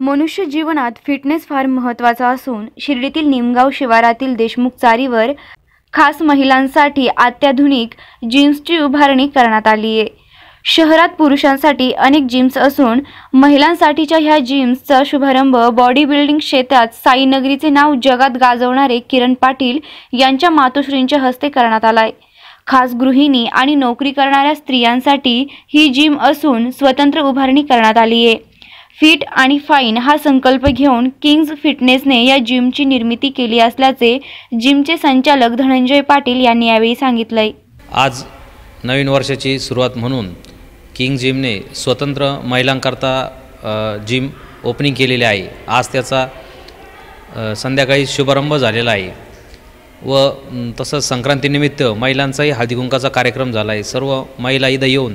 मनुष्य जीवनात फिटनेस फार महत्त्वाचा असून शिर्डीतील निमगाव शिवारातील देशमुख चारीवर खास महिलांसाठी अत्याधुनिक जिम्सची उभारणी करण्यात आली आहे. शहरात पुरुषांसाठी अनेक जिम्स असून महिलांसाठीच्या ह्या जिम्सचा शुभारंभ बॉडी बिल्डिंग क्षेत्रात साईनगरीचे नाव जगात गाजवणारे किरण पाटील यांच्या मातोश्रींच्या हस्ते करण्यात आलाय. खास गृहिणी आणि नोकरी करणाऱ्या स्त्रियांसाठी ही जिम असून स्वतंत्र उभारणी करण्यात आली आहे. फिट आणि फाईन हा संकल्प घेऊन किंग्ज फिटनेसने या जिमची निर्मिती केली असल्याचे जिमचे संचालक धनंजय पाटील यांनी यावेळी सांगितलंय. आज नवीन वर्षाची सुरुवात म्हणून किंग जिमने स्वतंत्र महिलांकरता जिम ओपनिंग केलेली आहे. आज त्याचा संध्याकाळी शुभारंभ झालेला आहे. व तसंच संक्रांतीनिमित्त महिलांचाही हळदीकुंकाचा कार्यक्रम झाला आहे. सर्व महिला इथं येऊन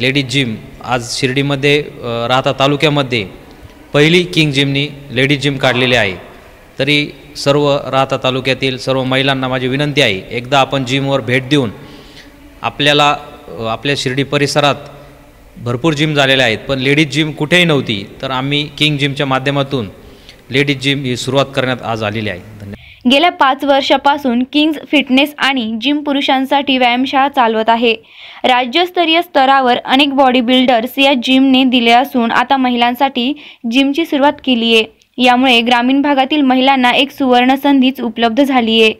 लेडीज जिम आज शिर्डीमध्ये राहता तालुक्यामध्ये पहिली किंग जिमनी लेडीज जिम काढलेली आहे. तरी सर्व राहता तालुक्यातील सर्व महिलांना माझी विनंती आहे एकदा आपण जिमवर भेट देऊन आपल्याला आपल्या शिर्डी परिसरात भरपूर जिम झालेल्या आहेत. पण लेडीज जिम कुठेही नव्हती तर आम्ही किंग जिमच्या माध्यमातून लेडीज जिम ही सुरुवात करण्यात आज आलेली आहे. धन्यवाद. गेल्या पाच वर्षापासून किंग्ज फिटनेस आणि जिम पुरुषांसाठी व्यायामशाळा चालवत आहे. राज्यस्तरीय स्तरावर अनेक बॉडी बिल्डर्स या जिमने दिले असून आता महिलांसाठी जिमची सुरुवात केली आहे. यामुळे ग्रामीण भागातील महिलांना एक सुवर्ण संधीच उपलब्ध झाली आहे.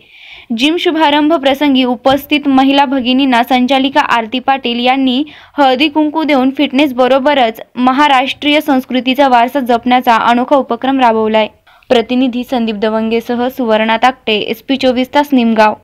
जिम शुभारंभ प्रसंगी उपस्थित महिला भगिनींना संचालिका आरती पाटील यांनी हळदी कुंकू देऊन फिटनेस बरोबरच महाराष्ट्रीय संस्कृतीचा वारसा जपण्याचा अनोखा उपक्रम राबवलाय. प्रतिनिधी संदीप दवंगेसह सुवर्णा ताकटे एस पी चोवीस तास निमगाव.